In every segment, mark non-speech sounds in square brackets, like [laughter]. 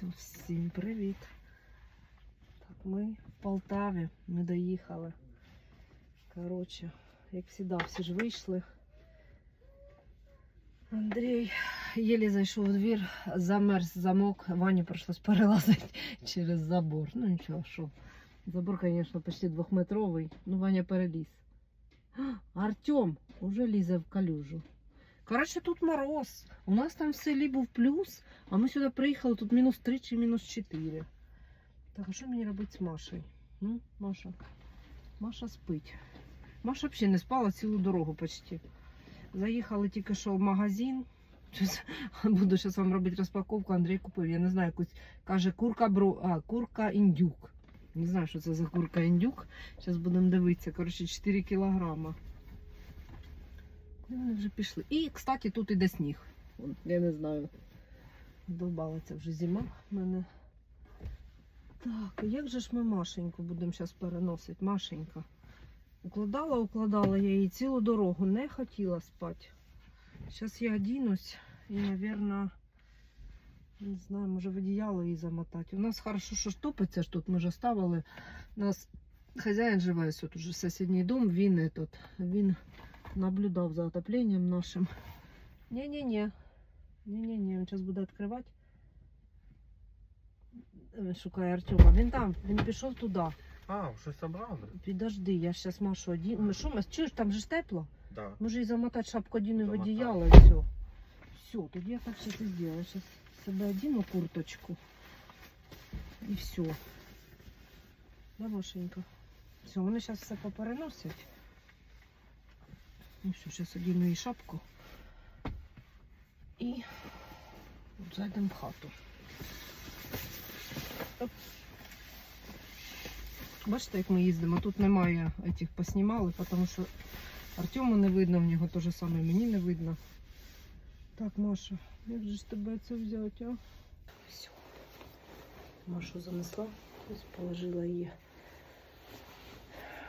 Все, всім привіт. Так, ми в Полтаві, ми доїхали. Коротше, як завжди, всі ж вийшли. Андрій єлі зайшов у двір, замерз замок, Вані прийшлось перелазити [laughs] через забор. Ну нічого, що. Забор, звісно, почти двохметровий. Ну, Ваня переліз. [gasps] Артем уже лізе в калюжу. Коротше, тут мороз. У нас там в селі був плюс, а ми сюди приїхали, тут мінус 3 чи мінус 4. Так, а що мені робити з Машею? М? Маша? Маша спить. Маша взагалі не спала цілу дорогу почти. Заїхали тільки що в магазин. [laughs] Буду зараз вам робити розпаковку. Андрій купив. Я не знаю, якусь каже курка бро... а, курка індюк. Не знаю, що це за курка індюк. Зараз будемо дивитися. Коротше, 4 кілограма. Куди вони вже пішли? І, кстати, тут іде сніг. Я не знаю. Довбала вже зима в мене. Так, як же ж ми Машеньку будемо зараз переносити? Машенька. Укладала, укладала я її цілу дорогу, не хотіла спати. Зараз я одінусь і, мабуть, не знаю, може в одіяло її замотати. У нас хорошо, що ж топиться ж тут, ми ж оставили. У нас хазяїн живе тут уже сусідній дом, він, этот, він наблюдав за отопленням нашим. Не-не-не. Не-не-не, він зараз буде відкривати. Е, Шукає Артема. Він там, він пішов туди. А, щось обрали? Підожди, я зараз Машу одіну. Ми що, ми чуєш, там же ж тепло? Да. Може і замотати шапку одіну в Замотати. одіяло і все. Все, тоді я так зараз і зроблю. Зараз себе одіну курточку. І все. Да, Машенька? Все, вони зараз все попереносять. Ну все, зараз одіну їй шапку. І зайдемо в хату. Бачите, як ми їздимо? Тут немає цих поснімали, тому що Артему не видно, в нього те ж саме мені не видно. Так, Маша, як же ж тебе це взяти, а? Все. Машу занесла, ось положила її.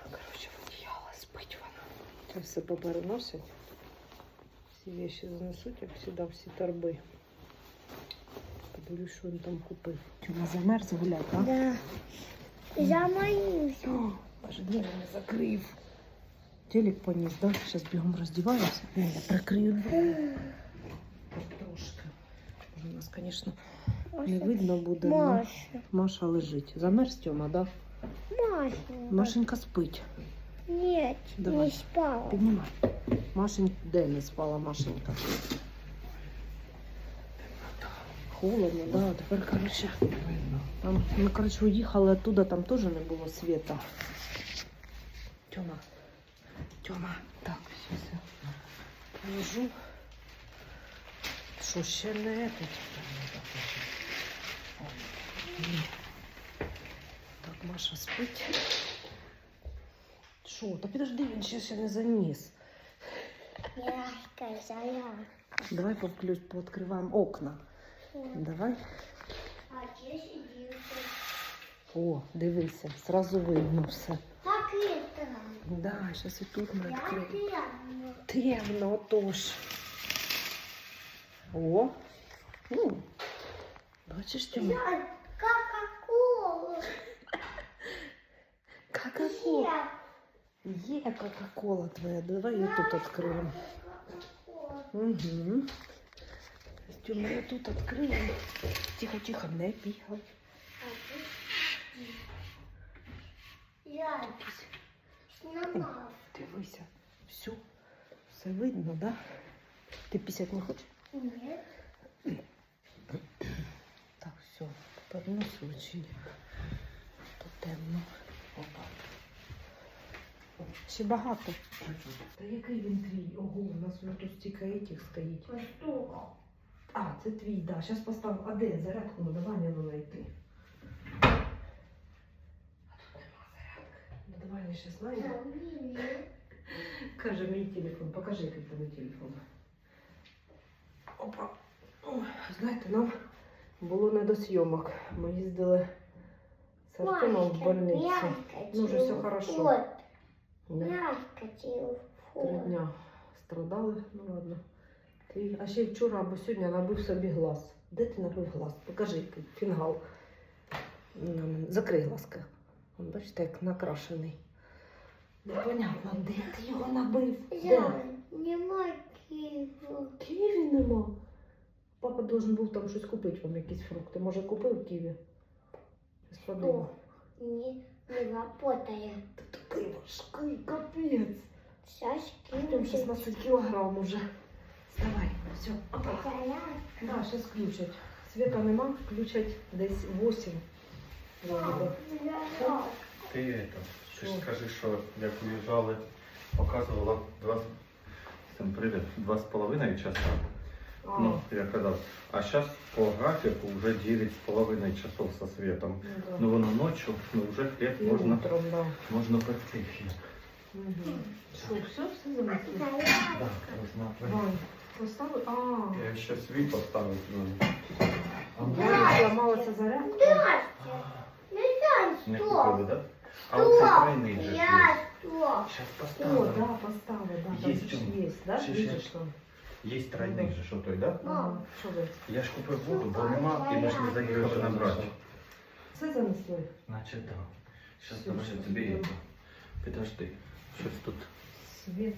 Коротше, в одіяло спить вона. Все попереносять. Всі вещи занесуть, як завжди, всі торби. Подивлюсь, що він там купив. Чому замерз гуляти, а? Да. Заманюся. Аж двері не закрив. Телек поніс, да? Зараз бігом роздіваюся. Я прикрию двері. Трошки. У нас, звісно, не видно буде. Маша. Маша лежить. Замерз Тьома, да? Маша. Машенька спить. Нет, Давай. не спала. Піднімай. Машенька, де не спала Машенька? Холодно, да. Тепер, коротше, там, ми, коротше, уїхали оттуда, там теж не було світа. Тьома. Тьома. Так, все, все. Положу. Що ще не тут? Ні. Так, Маша спить. Що? Та підожди, він ще, ще не заніс. Яркая зарядка. Давай повключ, пооткриваємо окна. Давай. А здесь иди. О, дивися, сразу видно все. Так это. Да, зараз і тут ми Я відкриємо. прямо. Темно, отож. О. Ну. Бачиш, Тьома? Я Кока-колу. Є Кока-кола твоя. Давай я тут відкриємо. Угу. Тьома, я тут відкриємо. Тихо, тихо, не бігай. Я. Дивися. Все. Все видно, да? Ти пісять не хочеш? Нет. Так, все, повернусь очень. То темно. Опа. О, Ще багато. Та який він твій? Ого, у нас вже тут стільки этих стоїть. Что? А, це твій, да. Зараз постав. А де зарядку надо Ваніну знайти. А тут нема зарядки. Ну давай я ще знайду. Каже мій телефон. Покажи, який тебе телефон. Опа. Ой, знаєте, нам було не до зйомок. Ми їздили з Артемом в больницю. Ну, вже все хорошо. Да. Три дня страдали, ну ладно. Ти... А ще вчора або сьогодні набив собі глаз. Де ти набив глаз? Покажи фінгал. Закрий. Вон, бачите, як накрашений. Непонятно, де ти його набив? Я не могу. Ківі нема. Папа должен був там щось купити вам, якісь фрукти. Може, купив ківі? Подивимо. Не, не такий важкий, капець. Сейчас Там кину. 16 кілограм уже. Вставай, все. Зарядка. Да, зараз включать. Світа нема, включать десь 8. Ладно. Ти, это, ти ж Що? скажи, що як уїжджали, показувала два, з- всім привіт, два з половиною часа. А, Ну, я казав. А зараз по графіку вже 9 з половиною часов со світом. ну, да. Ну воно ночі, ну вже хліб І можна, утром, да. можна пекти хліб. Угу. Що, все, все занесли? Зарядка. Так, можна. Вань, поставили? А, Я ще свій поставив. Ну. А Ваня, зламалася зарядка. Здрасте. Не знаю, Не что. купили, так? А оце тройний же ж є. Я что? Зараз О, поставимо. да, поставили, да, там Есть же ж он. є, да? Ще, Видиш ще. там? Є тройний же, що той, так? Ага, що ви? Я ж купив воду, бо нема, і ми ж не заїхали набрати. Все занесли? Значить, так. Зараз давай щас тобі это. Підожди. Щось тут, Світ.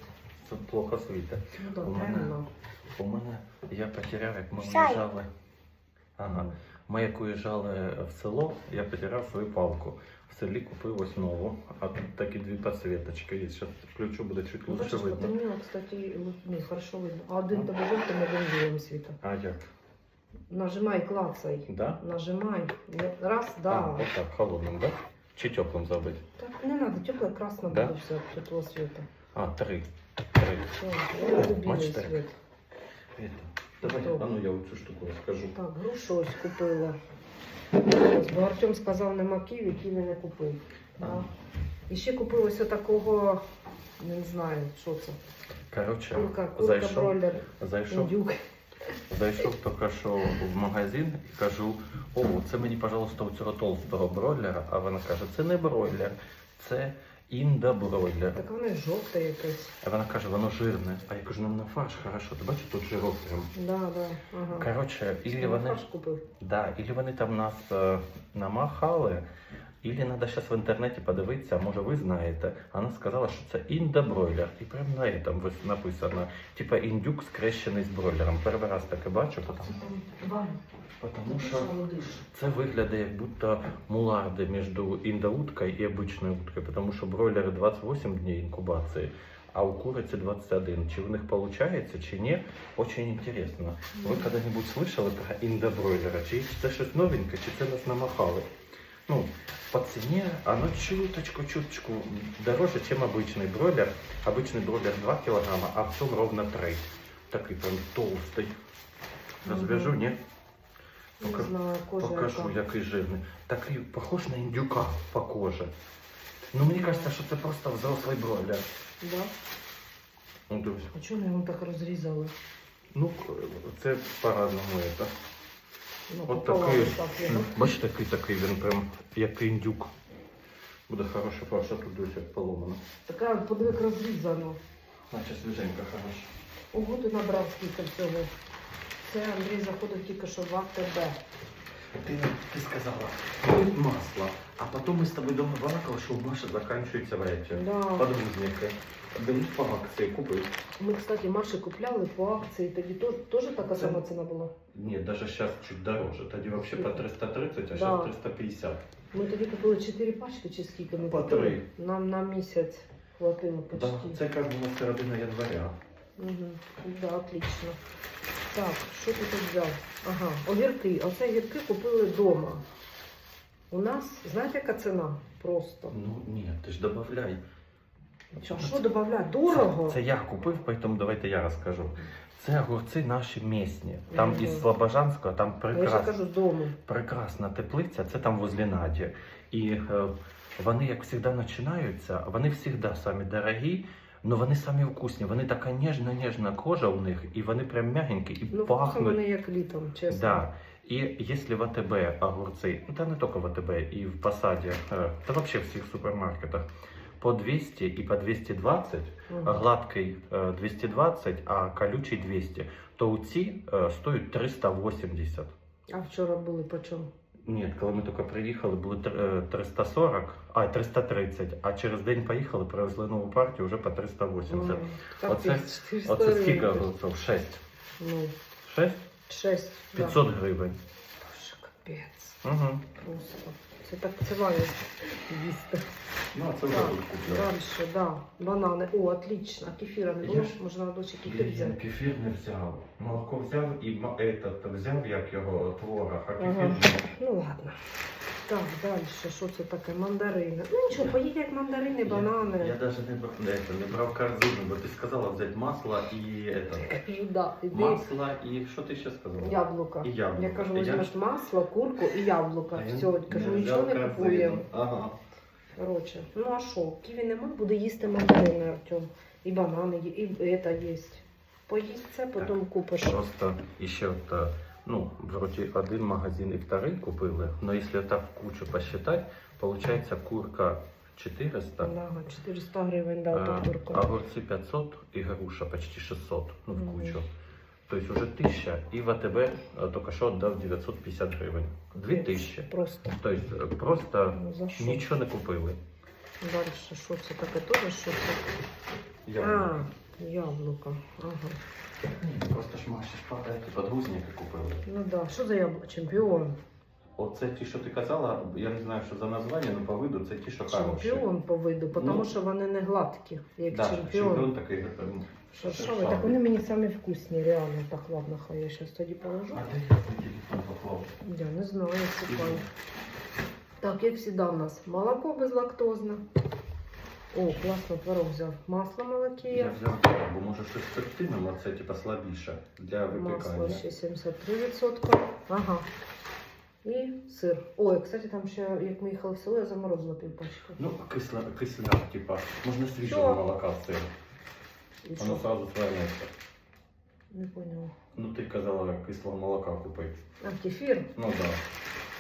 тут плохо світить. Ну да, У мене-. У мене я потеряв, як ми Сай. виїжджали. Ага. Ми як уїжджали в село, я потеряв свою палку. В селі купив ось нову, а тут такі дві підсвіточки є. Зараз включу, буде чуть Ну, лучше бачиш, видно. потемніло, кстати, от, ні, хорошо видно. А один тебе жовтим, один білим світом. А як? Нажимай, клацай. Да? Нажимай. Раз, А, да. вот так, холодним, да? Чи теплим забити? Так, не надо, теплое красно Да? буде все от теплого света. А, три. Три. Все, я люблю білий Бачите? світ. Это. Давай, а ну я оцю штуку розкажу. Так, грушу ось купила. Бо Артем сказав, нема які він не купив. Да. І ще купив ось такого, не знаю, що це. Короче, Курка, курка, зайшов, бройлер, зайшов, індюк. зайшов тільки що в магазин і кажу, о, це мені, пожалуйста, у цього толстого бройлера. А вона каже, це не бройлер, це індобройлер. Так воно жовте якесь. А вона каже, воно жирне. А я кажу, нам на фарш хорошо. Ти бачиш, тут жирок прям. Да, да. Ага. Короче, ілі Ну, вони, фарш купив. да, ілі вони там нас е, намахали, ілі треба зараз в інтернеті подивитися, може ви знаєте. Вона сказала, що це індобройлер. І прямо на этом написано, типа індюк скрещений з бройлером. Перший раз таке бачу, потому, потому що це виглядає як будто муларди між індоуткою і обичною уткою, тому що бройлери 28 днів інкубації, а у куриці 21. Чи в них виходить, чи ні, очень интересно. Ви коли-небудь слышали про індобройлера? Чи це щось новеньке, чи це нас намахали? Ну, по ціні оно чуточку-чуточку дороже, чем обычный бройлер. Обычный бройлер 2 килограмма, а в цьому ровно 3. Такий прям толстий. Розв'яжу, ні? Не Пока- знаю, кожа Покажу, яка. який жирний. Такий похож на індюка по кожі. Ну мені кажется, що це просто взрослий бройлер. Да? Ну, дивись. А чому його так розрізали? Ну, це по-разному это. Ну, От такий. Бачите, такий такий він прям як індюк. Буде хороша фарша тут досі як поломана. Така, подиви, розрізано. Значить, свіженька хороша. Ого, ти набрав скільки всього. Це Андрій заходив тільки що в АТБ. Ти, ти сказала, купить масло, а потім ми з тобою дома балакали, що у Маші закінчується вечір. Да. Подгузники. Беріть по акції, купив. Ми, кстати, Маші купляли по акції, тоді теж, теж така Це- сама ціна була. Ні, даже сейчас чуть дороже. Тоді вообще по 330, а Да. сейчас 350. Ми тоді купили 4 пачки чи скільки ми По купили. три. Нам на місяць хватило почти. Да, це якраз була середина января. Угу. Да, отлично. Так, що ти тут взяв? Ага, огірки. Оце огірки купили вдома. У нас, знаєте, яка ціна? Просто. Ну ні, ти ж добавляй. Що, що додавати? Дорого? Це, це я купив, поэтому давайте я розкажу. Це огурці наші місні. Там Мгм. із Слобожанського, там Ну, Я кажу дому. прекрасна теплиця, це там возле Наді. І е, вони, як завжди, починаються, вони завжди самі дорогі, але вони самі вкусні. Вони така ніжна, ніжна кожа у них, і вони прям м'ягенькі і Ну, вкусно пахнуть. вони як літом, чесно. Да. И если в АТБ огурцы, ну да не только в АТБ, и в Посаде, э, да вообще в всех супермаркетах, по 200 и по 220, Мгм. гладкий э, 220, а колючий 200, то у ці э, стоят 380. А вчора були по чому? Ні, коли ми тільки приїхали, були е, 340, а 330, а через день поїхали, привезли нову партію вже по 380. Оце- Оце скільки голців? 6. Ну, 6? 6. 500 гривень. Капець. Ага. Просто. Це так це їсти. Ну, це вже Так, тут купили. Дальше, да. Банани. О, отлично. А кефіра не було? Я Можна дочі кефір Блін, взяти. кефір не взяв. Молоко взяв і ма- этот, взяв, як його, творог, а кефір Ага. не. Ну ладно. Так, далі, що це таке? Мандарини. Ну нічого, поїдять мандарини, банани. Я даже не брав, не, это, не брав корзину, бо ти сказала взяти масло і это, Кажу, да, іди. масло і що ти ще сказала? Яблука. І яблуко. Я кажу, Я візьмеш масло, курку і яблука. А він Все, кажу, не нічого взяв не корзину. купуємо. Ага. Короче, ну а що? Ківі нема, буде їсти мандарини, Артем. І банани, є, і це є. Поїсть це, потім купиш. Просто еще вот, э, ну, вроде один магазин и второй купили, но если так в кучу посчитать, получается курка 400, Да, 400 гривень, да, а, то курка. огурцы 500 и груша почти 600, ну, в Мгм. кучу. То есть уже 1000, и в АТБ э, только что отдав 950 гривень. 2000. Просто. То есть э, просто Ну, за що? нічого не купили. Далі, що це таке? Теж що це? А, яблуко. Ага. Просто ж Маші ті подгузники купили. Ну да, що за яблуко? Чемпіон. Оце ті, що ти казала, я не знаю, що за названня, але по виду це ті, що хороші. Чемпіон по виду, тому Ну. що вони не гладкі, як Да, чемпіон. чемпіон такий. ем, Що, що ви? Так вони мені самі вкусні, реально. Так, ладно, хай я зараз тоді положу. А де я телефон поклав? Я не знаю, Степан. Так, як завжди у нас молоко безлактозне. О, класно, творог взяв. Масло Я молокія. взяв два, бо може щось з пектином, а це типа слабіше для Масло випікання. ще 73%. Ага. І сир. Ой, кстати, там ще, як ми їхали в село, я заморозила півпачку. Ну, кисла, кисляк, типа, можна свіжого молока в сир. І Воно що? сразу свернеться. Не поняла. Ну, ти казала кислого молока купити. А, кефір? Ну да.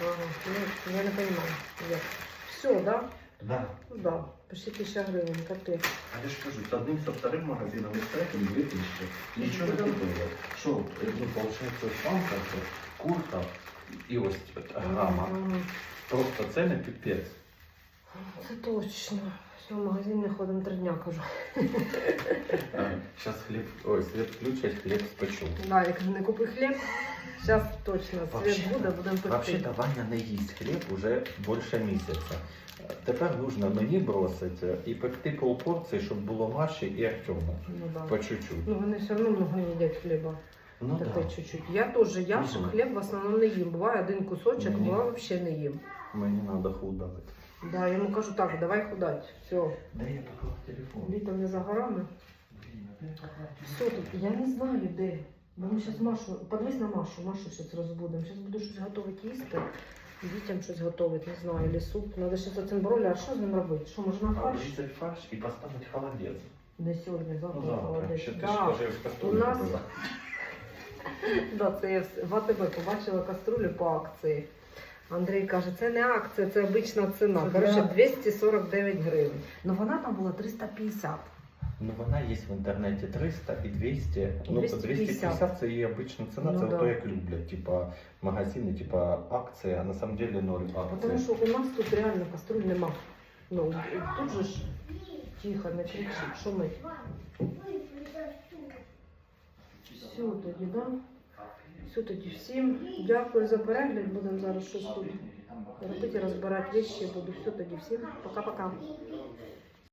Ага. Ну, я не понимаю. Як? Все, да? Да. Да. Почти тисяча гривень, капець. А я ж кажу, з одним, со вторым магазином і з третім 2000. Нічого не купили. Що, ну, виходить, шамка, це курка і ось грама. Ага. Просто це не піпець. Це точно. Все, в магазин не ходимо три дня, кажу. Зараз хліб, ой, світ включать, хліб спечу. Да, я кажу, не купи хліб. Зараз точно світ буде, будемо пекти. Взагалі, Ваня не їсть хліб уже більше місяця. Тепер нужно мені бросити і пекти полпорції, щоб було Маші і Артему. Ну, да. По чуть-чуть. ну вони все одно много їдять хліба. Ну Таке да. чуть-чуть. Я теж, я ж Мгм. хліб в основному не їм. Буває один кусочок, Мгм. буває взагалі не їм. Мені треба худати. Да, я йому кажу, так, давай худать. Все, Де я поклав телефон? літо не за горами. Блін, а де я поклав? Все тут, я не знаю де. Бо ми зараз Машу, подивись на Машу, Машу зараз розбудемо. Зараз буду щось готувати їсти. Дітям щось готувати, не знаю, или суп. Надо ще за цим броля, а що з ним робити? Що, можна фарш? Різати фарш і поставити холодець. Не сьогодні, завтра Ну завтра. холодець. Ще ти Да. ж У нас- [laughs] Да, це я в АТБ побачила каструлю по акції. Андрій каже, це не акція, це обична ціна. Коротше, 249 гривень. Ну вона там була 350. Ну вона є в інтернеті 300 і 200. Ну, 250. 250 це її обична ціна, Ну це да. то як люблять. Типа магазини, типа акція, а на самом деле ноль Тому акції. що у нас тут реально каструль нема. Ну, тут же ж тихо, не кричить, що ми. Все тоді, да? Все тоді всім. Дякую за перегляд. Будемо зараз щось тут робити, розбирати речі. Буду все тоді всім. Пока-пока.